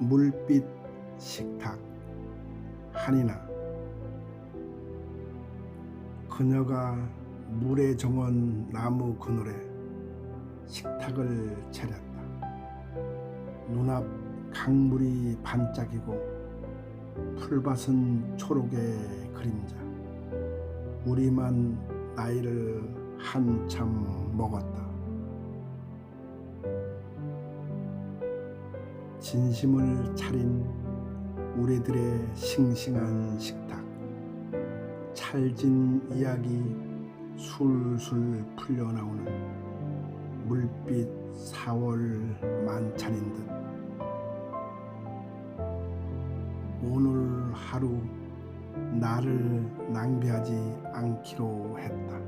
물빛 식탁 한이나 그녀가 물에 정원 나무 그늘에 식탁을 차렸다. 눈앞 강물이 반짝이고 풀밭은 초록의 그림자. 우리만 나이를 한참 먹었다. 진심을 차린 우리들의 싱싱한 식탁. 찰진 이야기 술술 풀려나오는 물빛 4월 만찬인 듯. 오늘 하루 나를 낭비하지 않기로 했다.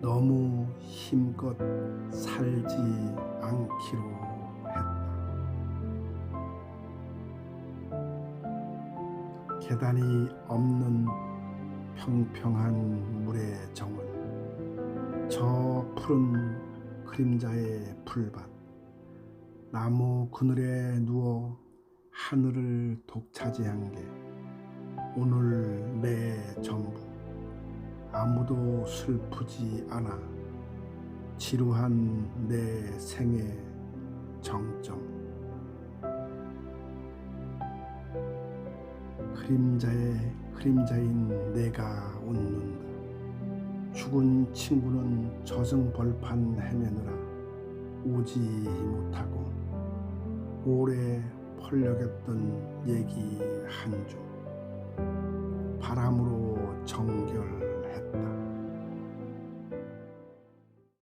너무 힘껏 살지 않기로 계단이 없는 평평한 물의 정원, 저 푸른 그림자의 풀밭, 나무 그늘에 누워 하늘을 독차지한 게 오늘 내 전부. 아무도 슬프지 않아 지루한 내 생의 정점. 그림자의 그림자인 내가 웃는다. 죽은 친구는 저승 벌판 헤매느라 오지 못하고 오래 펄럭였던 얘기 한 줄 바람으로 정결했다.